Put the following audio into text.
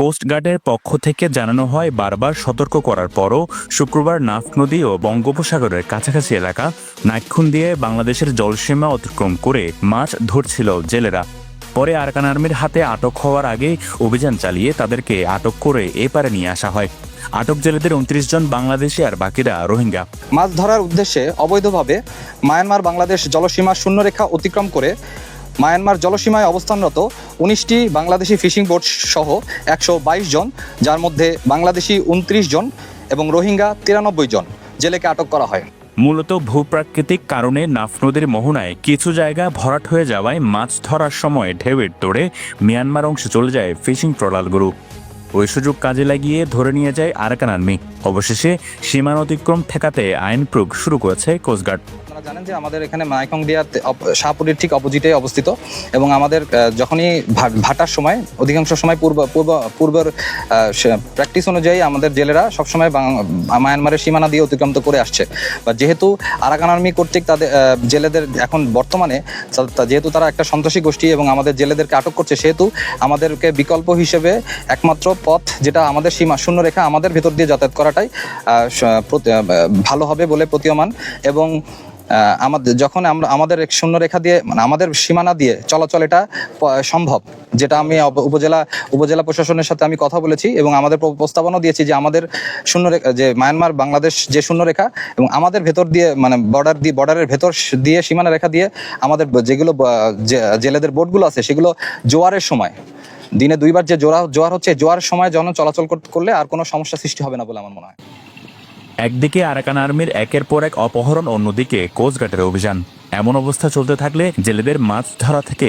কোস্টগার্ডের পক্ষ থেকে জানানো হয়, বারবার সতর্ক করার পরও শুক্রবার নাফ নদী ও বঙ্গোপসাগরের কাছাকাছি এলাকা নাইক্ষুন দিয়ে বাংলাদেশের জলসীমা অতিক্রম করে মাছ ধরছিল জেলেরা। পরে আরাকান আর্মির হাতে আটক হওয়ার আগে অভিযান চালিয়ে তাদেরকে আটক করে এপারে নিয়ে আসা হয়। আটক জেলেদের উনত্রিশ জন বাংলাদেশি আর বাকিরা রোহিঙ্গা। মাছ ধরার উদ্দেশ্যে অবৈধভাবে মায়ানমার বাংলাদেশ জলসীমা শূন্যরেখা অতিক্রম করে মায়ানমার জলসীমায় অবস্থানরত উনিশটি বাংলাদেশি ফিশিং বোট সহ একশো বাইশ জন, যার মধ্যে বাংলাদেশি উনত্রিশ জন এবং রোহিঙ্গা তিরানব্বই জন জেলেকে আটক করা হয়। মূলত ভূপ্রাকৃতিক কারণে নাফ নদীর মোহনায় কিছু জায়গা ভরাট হয়ে যাওয়ায় মাছ ধরার সময় ঢেউয়ের তোড়ে মিয়ানমার অংশে চলে যায় ফিশিং ট্রলারগুলো ওই সুযোগ কাজে লাগিয়ে ধরে নিয়ে যায় আরাকান আর্মি। অবশেষে সীমান অতিক্রম ঠেকাতে আইন প্রয়োগ শুরু করেছে কোস্টগার্ড। আপনারা জানেন যে আমাদের এখানে মাইকং দিয়া শাহপুরের ঠিক অপোজিটে অবস্থিত এবং আমাদের যখনই ভাটার সময়, অধিকাংশ সময় পূর্ব পূর্ব, পূর্বের প্র্যাকটিস অনুযায়ী আমাদের জেলেরা সবসময় মায়ানমারের সীমানা দিয়ে অতিক্রান্ত করে আসছে। বা যেহেতু আরাকান আর্মি কর্তৃক তাদের জেলেদের এখন বর্তমানে যেহেতু তারা একটা সন্ত্রাসী গোষ্ঠী এবং আমাদের জেলেদেরকে আটক করছে, সেহেতু আমাদেরকে বিকল্প হিসেবে একমাত্র পথ যেটা আমাদের সীমা শূন্য রেখা আমাদের ভেতর দিয়ে যাতায়াত করাটাই ভালো হবে বলে প্রতীয়মান এবং আমাদের যখন আমরা আমাদের এক শূন্য রেখা দিয়ে মানে আমাদের সীমানা দিয়ে চলাচল এটা সম্ভব। যেটা আমি উপজেলা উপজেলা প্রশাসনের সাথে আমি কথা বলেছি এবং আমাদের প্র- প্রস্তাবনাও দিয়েছি যে আমাদের শূন্য যে মায়ানমার, বাংলাদেশ যে শূন্য রেখা এবং আমাদের ভেতর দিয়ে মানে বর্ডার দিয়ে বর্ডারের ভেতর দিয়ে সীমানা রেখা দিয়ে আমাদের যেগুলো জেলেদের বোটগুলো আছে, সেগুলো জোয়ারের সময়। দিনে দুইবার যে জোয়ার জোয়ার হচ্ছে, জোয়ারের সময় জন চলাচল কর- করলে আর কোনো সমস্যা সৃষ্টি হবে না বলে আমার মনে হয়। একদিকে আরাকান আর্মির একের পর এক অপহরণ, অন্যদিকে কোস্টগার্ডের অভিযান। এমন অবস্থা চলতে থাকলে জেলেদের মাছ ধরা থেকে